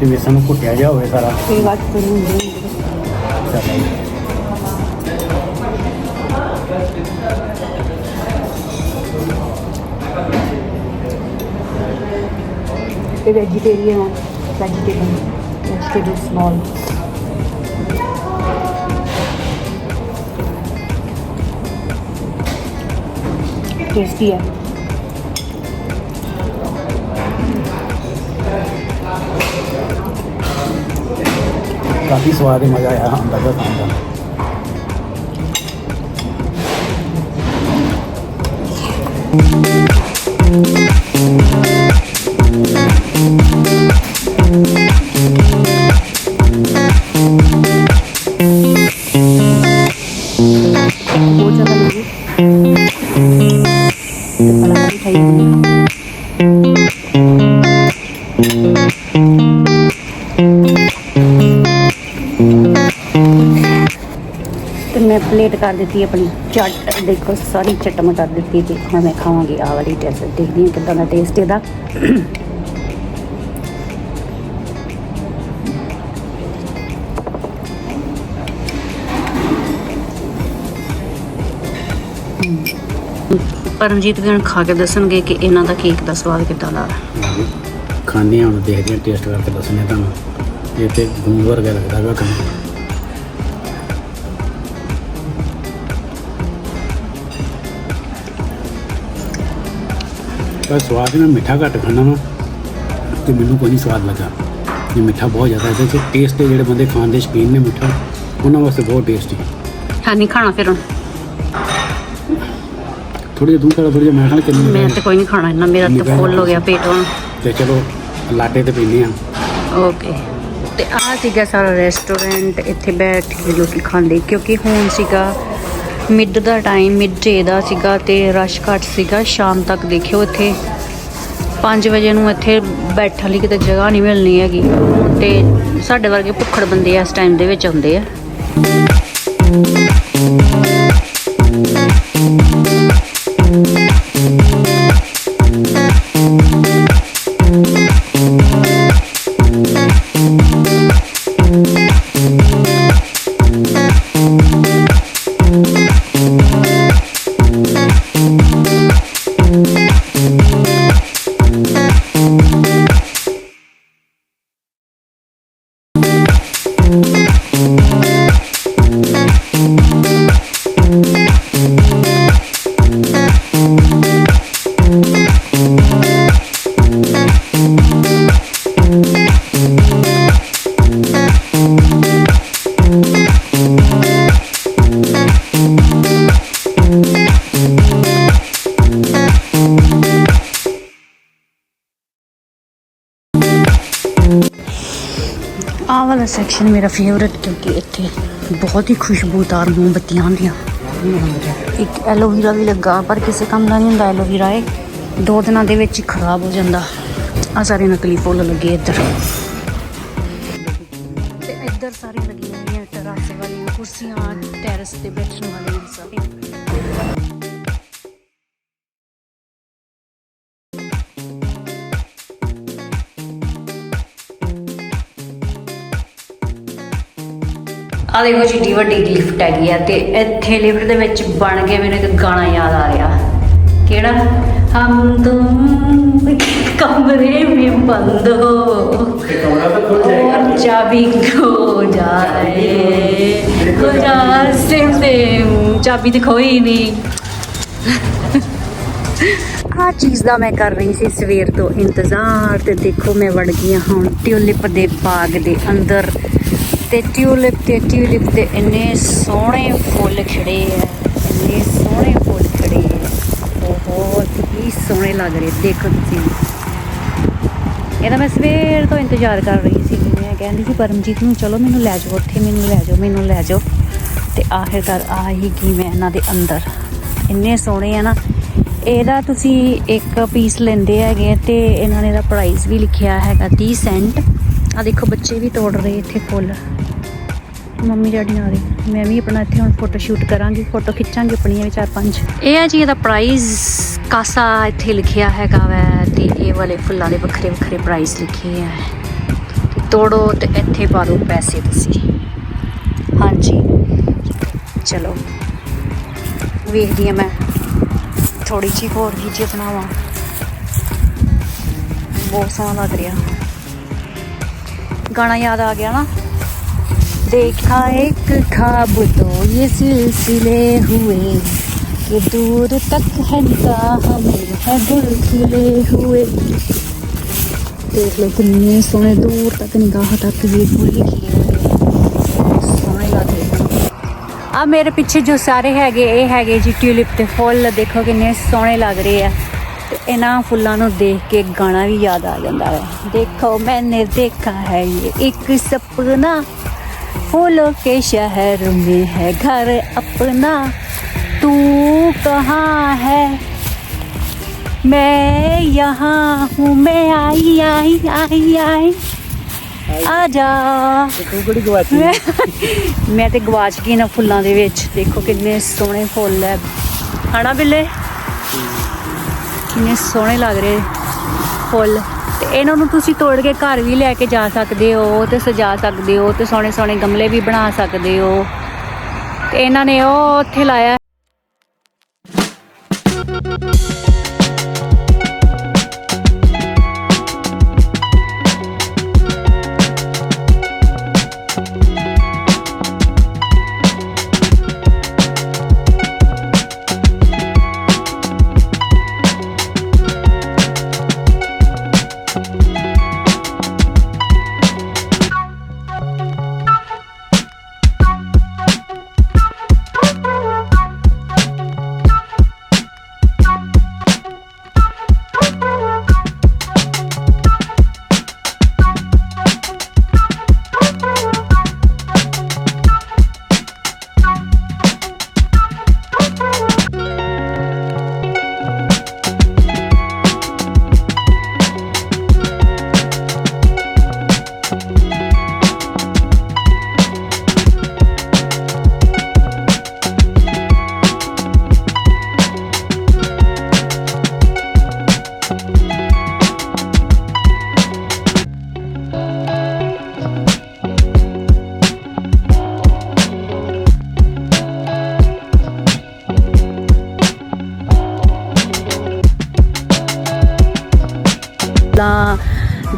ਤੇ ਵੇਸਣ ਨੂੰ ਘੁੱਟਿਆ ਜਾ ਹੋਵੇ ਸਾਰਾ। ਇਹ ਬਾਤ ਚੱਲ ਇਹ ਵੈਜੀਟੇਰੀਅਨ ਹੈ ਵੈਜੀਟੇਬਲ ਵੈਜੀਟੇਬਲ ਸਮਾਲ ਟੇਸਟੀ ਹੈ ਕਾਫੀ ਸਵਾਦ ਹੀ ਮਜ਼ਾ ਆਇਆ ਅੰਦਰ ਦਾ ਖਾਣ ਦਾ। ਬਹੁਤ ਜ਼ਿਆਦਾ ਲੱਗੀ ਤੇ ਪਲਾ ਖਾਈ ਕਰ ਦਿੱਤੀ ਆਪਣੀ ਚੱਟ ਦੇਖੋ ਸਾਰੀ ਚੱਟ ਮੈਂ ਕਰ ਦਿੱਤੀ ਤੇ ਹੁਣ ਮੈਂ ਖਾਵਾਂਗੀ ਆਹ ਵਾਲੀ ਟੇਸਟ ਦੇਖਦੀ ਹਾਂ ਕਿੱਦਾਂ ਦਾ ਟੇਸਟ ਇਹਦਾ। ਪਰਮਜੀਤ ਵੀ ਹੁਣ ਖਾ ਕੇ ਦੱਸਣਗੇ ਕਿ ਇਹਨਾਂ ਦਾ ਕੇਕ ਦਾ ਸਵਾਦ ਕਿੱਦਾਂ ਦਾ ਖਾਣੇ ਹੁਣ ਦੇਖਦੇ ਹਾਂ ਟੇਸਟ ਕਰਕੇ ਦੱਸਣੇ ਤੁਹਾਨੂੰ। ਇਹ ਤੇ ਗੂੰਦ ਵਰਗਾ ਲੱਗਦਾ ਵਾ ਕੰਮ ਪਰ ਸਵਾਦ ਨਾਲ ਮਿੱਠਾ ਘੱਟ ਖਾਣਾ ਵਾ ਤੇ ਮੈਨੂੰ ਕੋਈ ਨਹੀਂ ਸਵਾਦ ਲੱਗਾ। ਇਹ ਮਿੱਠਾ ਬਹੁਤ ਜ਼ਿਆਦਾ ਇਹਦੇ ਚ ਟੇਸਟ ਜਿਹੜੇ ਬੰਦੇ ਖਾਣ ਦੇ ਸ਼ੌਕੀਨ ਨੇ ਮਿੱਠਾ ਉਹਨਾਂ ਵਾਸਤੇ ਬਹੁਤ ਟੇਸਟੀ ਹਾਂ ਨਹੀਂ ਖਾਣਾ ਫਿਰ ਹੁਣ। ਥੋੜੀ ਜਿਹੀ ਦੂਰ ਥੋੜਾ ਥੋੜੀ ਜਿਹੀ ਮੈਂ ਖਾਣ ਕਿੰਨੀ ਮੈਂ ਤੇ ਕੋਈ ਨਹੀਂ ਖਾਣਾ ਇਹਨਾਂ ਮੇਰਾ ਤੇ ਫੁੱਲ ਹੋ ਗਿਆ ਪੇਟ ਹੁਣ। ਤੇ ਚਲੋ ਲਾਟੇ ਤੇ ਪੀਨੇ ਆ ਓਕੇ ਤੇ ਆ ਸੀਗਾ ਸਾਰਾ ਰੈਸਟੋਰੈਂਟ ਇੱਥੇ ਬੈਠ ਕੇ ਲੋਕੀ ਖਾਂਦੇ ਕਿਉਂਕਿ ਹੁਣ ਸੀਗਾ ਮਿਡ ਦਾ ਟਾਈਮ, ਮਿਡ ਡੇ ਦਾ ਸੀਗਾ ਤੇ ਰਸ਼ ਘੱਟ ਸੀਗਾ, ਸ਼ਾਮ ਤੱਕ ਦੇਖਿਓ ਇੱਥੇ। 5 ਵਜੇ ਨੂੰ ਇੱਥੇ ਬੈਠਣ ਲਈ ਕਿਤੇ ਜਗ੍ਹਾ ਨਹੀਂ ਮਿਲਣੀ ਹੈਗੀ। ਤੇ ਸਾਡੇ ਵਰਗੇ ਭੁੱਖੜ ਬੰਦੇ ਇਸ ਟਾਈਮ ਦੇ ਵਿੱਚ ਆਉਂਦੇ ਆ। ਆਹ ਵਾਲਾ ਸੈਕਸ਼ਨ ਮੇਰਾ ਫੇਵਰਿਟ ਕਿਉਂਕਿ ਇੱਥੇ ਬਹੁਤ ਹੀ ਖੁਸ਼ਬੂਦਾਰ ਮੋਮਬੱਤੀਆਂ ਹੁੰਦੀਆਂ ਇੱਕ ਐਲੋਵੀਰਾ ਵੀ ਲੱਗਾ, ਪਰ ਕਿਸੇ ਕੰਮ ਦਾ ਨਹੀਂ ਹੁੰਦਾ ਐਲੋਵੀਰਾ ਇਹ। ਦੋ ਦਿਨਾਂ ਦੇ ਵਿੱਚ ਹੀ ਖਰਾਬ ਹੋ ਜਾਂਦਾ। ਆ ਸਾਰੇ ਨਕਲੀ ਫੁੱਲ ਲੱਗੇ ਇੱਧਰ। ਤੇ ਇੱਧਰ ਸਾਰੇ ਲੱਗੀਆਂ ਹੋਈਆਂ ਟਰਾਸੇ ਵਾਲੀਆਂ ਕੁਰਸੀਆਂ ਟੈਰਸ ਤੇ ਬੈਠਣ ਵਾਲੀਆਂ ਸਾਰੇ ਆ ਦੇਖੋ ਜੀ ਵੱਡੀ ਲਿਫਟ ਹੈਗੀ ਆ ਤੇ ਇੱਥੇ ਲਿਫਟ ਦੇ ਵਿੱਚ ਬਣ ਕੇ ਮੈਨੂੰ ਇੱਕ ਗਾਣਾ ਯਾਦ ਆ ਰਿਹਾ ਕਿਹੜਾ ਹਮ ਤੁਮ ਕਮਰੇ ਮੇਂ ਬੰਦ ਹੋ और चाबी खो जाए खुदा से से ਚਾਬੀ ਤੇ ਖੋਈ ਨਹੀਂ ਆ ਚੀਜ਼ ਦਾ ਮੈਂ ਕਰ ਰਹੀ ਸੀ ਸਵੇਰ ਤੋਂ ਇੰਤਜ਼ਾਰ ਤੇ ਦੇਖੋ ਮੈਂ ਵੜ ਗਈ ਹਾਂ ਹੁਣ ਟਿਊਲਿਪ ਦੇ ਬਾਗ ਦੇ ਅੰਦਰ ਤੇ ਟਿਊਲਿਪ ਤੇ ਟਿਊਲਿਪ ਦੇ ਇੰਨੇ ਸੋਹਣੇ ਫੁੱਲ ਖਿੜੇ ਆ, ਇੰਨੇ ਸੋਹਣੇ ਫੁੱਲ ਖਿੜੇ ਆ। ਬਹੁਤ ਹੀ ਸੋਹਣੇ ਲੱਗ ਰਹੇ, ਦੇਖੋ ਤੁਸੀਂ। ਇਹਦਾ ਮੈਂ ਸਵੇਰ ਤੋਂ ਇੰਤਜ਼ਾਰ ਕਰ ਰਹੀ ਸੀ, ਮੈਂ ਕਹਿੰਦੀ ਸੀ ਪਰਮਜੀਤ ਨੂੰ, ਚਲੋ ਮੈਨੂੰ ਲੈ ਜਾਓ, ਉੱਥੇ ਮੈਨੂੰ ਲੈ ਜਾਓ, ਮੈਨੂੰ ਲੈ ਜਾਓ। ਤੇ ਆਖਿਰਕਾਰ ਆ ਹੀ ਗਈ ਮੈਂ ਇਹਨਾਂ ਦੇ ਅੰਦਰ। ਇੰਨੇ ਸੋਹਣੇ ਆ ਨਾ। ਇਹਦਾ ਤੁਸੀਂ ਇੱਕ ਪੀਸ ਲੈਂਦੇ ਹੈਗੇ ਤੇ ਇਹਨਾਂ ਨੇ ਦਾ ਪ੍ਰਾਈਸ ਵੀ ਲਿਖਿਆ ਹੈਗਾ 30 ਸੈਂਟ ਆ ਦੇਖੋ, ਬੱਚੇ ਵੀ ਤੋੜ ਰਹੇ ਇੱਥੇ ਫੁੱਲ। ਮੰਮੀ ਡੈਡੀ ਨਾਲ ਹੀ। ਮੈਂ ਵੀ ਆਪਣਾ ਇੱਥੇ ਹੁਣ ਫੋਟੋ ਸ਼ੂਟ ਕਰਾਂਗੀ ਫੋਟੋ ਖਿੱਚਾਂਗੀ ਆਪਣੀਆਂ ਵੀ ਚਾਰ ਪੰਜ। ਇਹ ਹੈ ਜੀ ਇਹਦਾ ਪ੍ਰਾਈਸ ਕਾਸਾ ਇੱਥੇ ਲਿਖਿਆ ਹੈਗਾ ਵੈ ਤੇ ਇਹ ਵਾਲੇ ਫੁੱਲਾਂ ਦੇ ਵੱਖਰੇ ਵੱਖਰੇ ਪ੍ਰਾਈਸ ਲਿਖੇ ਆ। ਤੇ ਤੋੜੋ ਤੇ ਇੱਥੇ ਪਾ ਲਓ ਪੈਸੇ ਤੁਸੀਂ। ਹਾਂਜੀ। ਚਲੋ। ਵੇਖਦੀ ਆ ਮੈਂ। ਥੋੜੀ ਜਿਹੀ ਹੋਰ ਵੀ ਜੀ ਬਣਾਵਾਂ। ਬਹੁਤ ਸੋਹਣਾ ਲੱਗ ਰਿਹਾ। ਗਾਣਾ ਯਾਦ ਆ ਗਿਆ ਨਾ? देखा एक खाब तो ये सिलसिले हुए कि दूर तक है हमें है गुल खिले हुए ਦੇਖ ਲਓ ਕਿੰਨੇ ਸੋਹਣੇ ਦੂਰ ਤੱਕ ਨਿਗਾਹ ਤੱਕ ਵੀ ਫੁੱਲ ਖਿਲੇ ਹੋਏ ਸੋਹਣੇ ਲੱਗਦੇ ਆ ਮੇਰੇ ਪਿੱਛੇ ਜੋ ਸਾਰੇ ਹੈਗੇ ਇਹ ਹੈਗੇ ਜੀ ਟਿਊਲਿਪ ਤੇ ਫੁੱਲ ਦੇਖੋ ਕਿੰਨੇ ਸੋਹਣੇ ਲੱਗ ਰਹੇ ਆ ਤੇ ਇਹਨਾਂ ਫੁੱਲਾਂ ਨੂੰ ਦੇਖ ਕੇ ਗਾਣਾ ਵੀ ਯਾਦ ਆ ਜਾਂਦਾ ਹੈ ਦੇਖੋ ਮੈਨੇ ਦੇਖਾ ਹੈ ਇੱਕ ਸੁਪਨਾ फूलों के शहर में है घर अपना तू कहाँ है मैं यहाँ हूँ मैं आई आई आई आई आजा ਤੇ ਤੂੰ ਕਿਹੜੀ ਗਵਾਚੀ ਮੈਂ ਮੈਂ ਤੇ ਗਵਾਚ ਗਈ ਨਾ ਫੁੱਲਾਂ ਦੇ ਵਿੱਚ ਦੇਖੋ ਕਿੰਨੇ ਸੋਹਣੇ ਫੁੱਲ ਹੈ ਹਨਾ ਬਿੱਲੇ ਕਿੰਨੇ ਸੋਹਣੇ ਲੱਗ ਰਹੇ ਫੁੱਲ ਤੇ ਇਹਨਾਂ ਨੂੰ ਤੁਸੀਂ ਤੋੜ ਕੇ ਘਰ ਵੀ ਲੈ ਕੇ ਜਾ ਸਕਦੇ ਹੋ, ਤੇ ਸਜਾ ਸਕਦੇ ਹੋ, ਤੇ ਸੋਹਣੇ ਸੋਹਣੇ ਗਮਲੇ ਵੀ ਬਣਾ ਸਕਦੇ ਹੋ। ਤੇ ਇਹਨਾਂ ਨੇ ਉਹ ਉੱਥੇ ਲਾਇਆ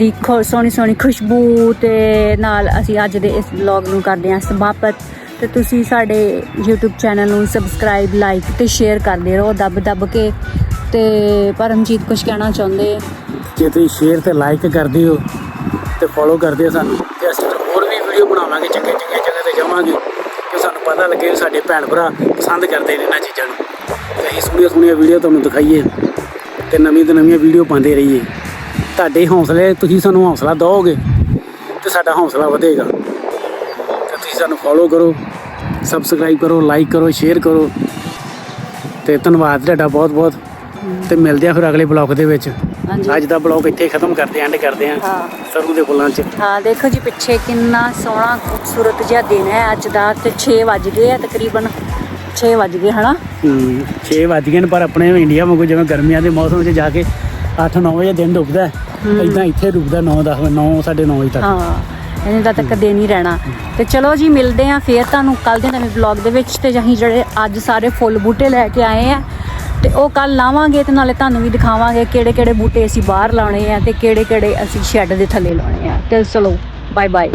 ਦੀ ਖੋ, ਸੋਹਣੀ ਸੋਹਣੀ ਖੁਸ਼ਬੂ ਤੇ ਨਾਲ ਅਸੀਂ ਅੱਜ ਦੇ ਇਸ ਵਲੌਗ ਨੂੰ ਕਰਦੇ ਹਾਂ ਸਮਾਪਤ। ਤੇ ਤੁਸੀਂ ਸਾਡੇ YouTube ਚੈਨਲ ਨੂੰ ਸਬਸਕ੍ਰਾਈਬ ਲਾਈਕ ਤੇ ਸ਼ੇਅਰ ਕਰਦੇ ਰਹੋ, ਦੱਬ ਦੱਬ ਕੇ। ਤੇ ਪਰਮਜੀਤ ਕੁਝ ਕਹਿਣਾ ਚਾਹੁੰਦੇ? ਜੇ ਤੁਸੀਂ ਸ਼ੇਅਰ ਤੇ ਲਾਈਕ ਕਰਦੇ ਹੋ ਤੇ ਫੋਲੋ ਕਰਦੇ ਹੋ ਸਾਨੂੰ, ਤੇ ਅਸੀਂ ਹੋਰ ਵੀ ਵੀਡੀਓ ਬਣਾਵਾਂਗੇ ਚੰਗੇ ਚੰਗੇ ਜਗ੍ਹਾ ਤੇ ਜਾਵਾਂਗੇ। ਕਿ ਸਾਨੂੰ ਪਤਾ ਲੱਗੇ ਸਾਡੇ ਭੈਣ ਭਰਾ ਪਸੰਦ ਕਰਦੇ ਨੇ ਇਹਨਾਂ ਚੀਜ਼ਾਂ ਨੂੰ। ਤੇ ਅਸੀਂ ਸੋਹਣੀਆਂ ਸੋਹਣੀਆਂ ਵੀਡੀਓ ਤੁਹਾਨੂੰ ਦਿਖਾਈਏ ਤੇ ਨਵੀਂ ਤੋਂ ਨਵੀਆਂ ਵੀਡੀਓ ਪਾਉਂਦੇ ਰਹੀਏ। ਤੁਹਾਡੇ ਹੌਸਲੇ ਤੁਸੀਂ ਸਾਨੂੰ ਹੌਸਲਾ ਦਿਓਗੇ ਤੇ ਸਾਡਾ ਹੌਸਲਾ ਵਧੇਗਾ। ਤੇ ਤੁਸੀਂ ਸਾਨੂੰ ਫੋਲੋ ਕਰੋ ਸਬਸਕ੍ਰਾਈਬ ਕਰੋ ਲਾਈਕ ਕਰੋ ਸ਼ੇਅਰ ਕਰੋ। ਤੇ ਧੰਨਵਾਦ ਤੁਹਾਡਾ ਬਹੁਤ ਬਹੁਤ ਤੇ ਮਿਲਦੇ ਆ ਫਿਰ ਅਗਲੇ ਬਲੌਗ ਦੇ ਵਿੱਚ। ਅੱਜ ਦਾ ਬਲੌਗ ਇੱਥੇ ਖਤਮ ਕਰਦੇ ਐਂਡ ਕਰਦੇ ਆਂ ਹਾਂ। ਸਰੂ ਦੇ ਫੁੱਲਾਂ 'ਚ। ਹਾਂ ਦੇਖੋ ਜੀ ਪਿੱਛੇ ਕਿੰਨਾ ਸੋਹਣਾ ਖੂਬਸੂਰਤ ਜਿਹਾ ਦਿਨ ਹੈ। ਅੱਜ ਦਾ ਤੇ 6 ਵੱਜ ਗਏ ਆ ਤਕਰੀਬਨ। 6 ਵੱਜ ਗਏ ਹਨਾ? ਹੂੰ 6 ਵੱਜ ਗਏ ਨੇ ਪਰ ਆਪਣੇ ਇੰਡੀਆ ਵਾਂਗੂ ਜਿਵੇਂ ਗਰਮੀਆਂ ਦੇ ਮੌਸਮ 'ਚ ਜਾ ਕੇ 8-9 ਵਜੇ ਦਿਨ ਡੁੱਬਦਾ ਇਦਾਂ ਇੱਥੇ 9-10 9 9:30 ਵਜੇ ਤੱਕ। ਹਾਂ ਇਹਨੇ ਦਾ ਤੱਕ ਦੇ ਨਹੀਂ ਰਹਿਣਾ। ਤੇ ਚਲੋ ਜੀ ਮਿਲਦੇ ਆਂ ਫੇਰ ਤੁਹਾਨੂੰ ਕੱਲ ਦੇ ਨਵੇਂ ਵਲੌਗ ਦੇ ਵਿੱਚ। ਤੇ ਅਸੀਂ ਜਿਹੜੇ ਅੱਜ ਸਾਰੇ ਫੁੱਲ ਬੂਟੇ ਲੈ ਕੇ ਆਏ ਆ ਤੇ ਉਹ ਕੱਲ ਲਾਵਾਂਗੇ ਤੇ ਨਾਲੇ ਤੁਹਾਨੂੰ ਵੀ ਦਿਖਾਵਾਂਗੇ ਕਿਹੜੇ ਕਿਹੜੇ ਬੂਟੇ ਅਸੀਂ ਬਾਹਰ ਲਾਉਣੇ ਆ ਤੇ ਕਿਹੜੇ ਕਿਹੜੇ ਅਸੀਂ ਸ਼ੈੱਡ ਦੇ ਥੱਲੇ ਲਾਉਣੇ ਆ। ਤੇ ਚਲੋ ਬਾਏ ਬਾਏ